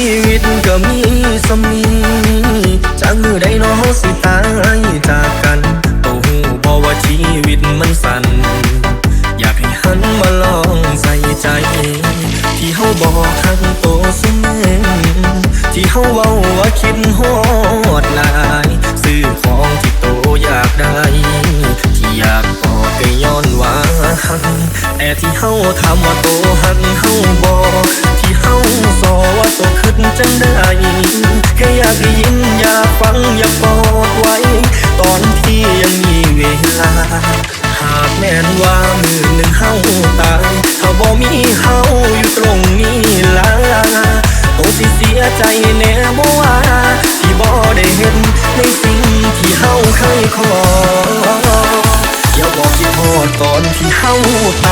ีวิตก็มีสมีจากมือใดน้อสิตายจากกันโอ้หูบอกว่าชีวิตมันสั้นอยากให้หันมาลองใส่ใจ ที่เฮาบอกทั้งโตสมเองที่เฮาเว้าว่าคิดฮอดหลายซื้อของที่โตอยากได้ที่อยากกอดก็ย้อนว่าหักแต่ที่เฮาทำว่าโต จังได้แค่อยากได้ยินอยากฟังอยากกอดไว้ ตอนที่ยังมีเวลา หากแม่นว่ามือหนึ่งเฮาตายถ้าบ่มีเฮาอยู่ตรงนี้ล่ะโตสิเสียใจแน่บ่ว่าที่บ่ได้เห็นในสิ่งที่เฮาเคยขออย่าบอกคิดฮอดตอนที่เฮาต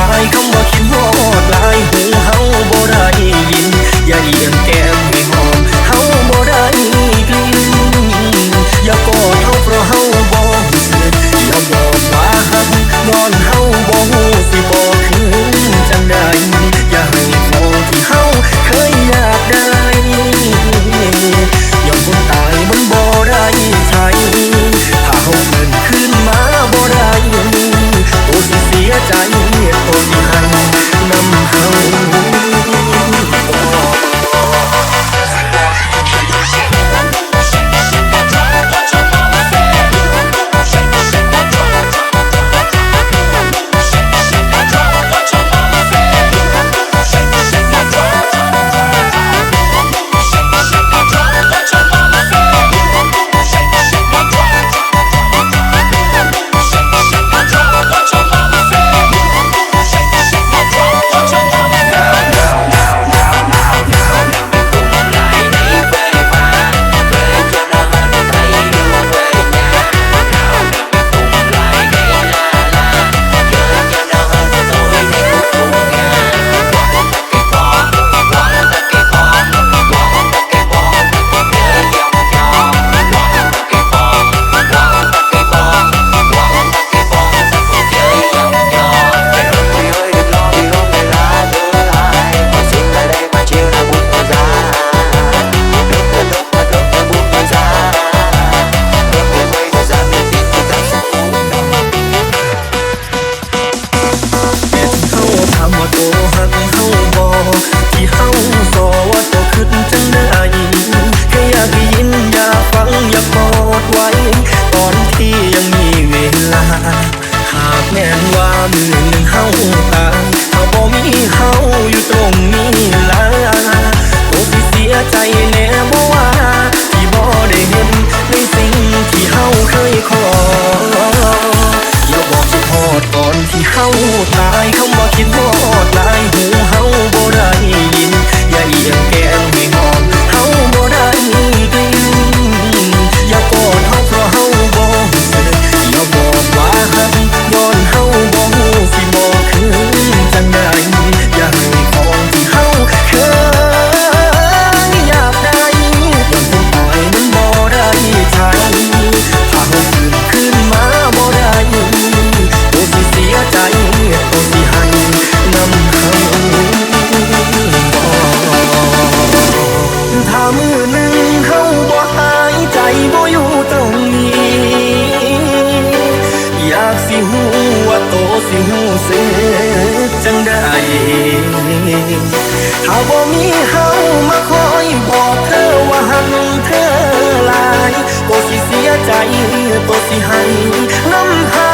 าย หูว่าโตสิหูเสึกจังได้ถ้าบ่มีเฮามาคอยบอกเธอว่าหันเธอหลายโตสิเสียใจโตสิให้ำ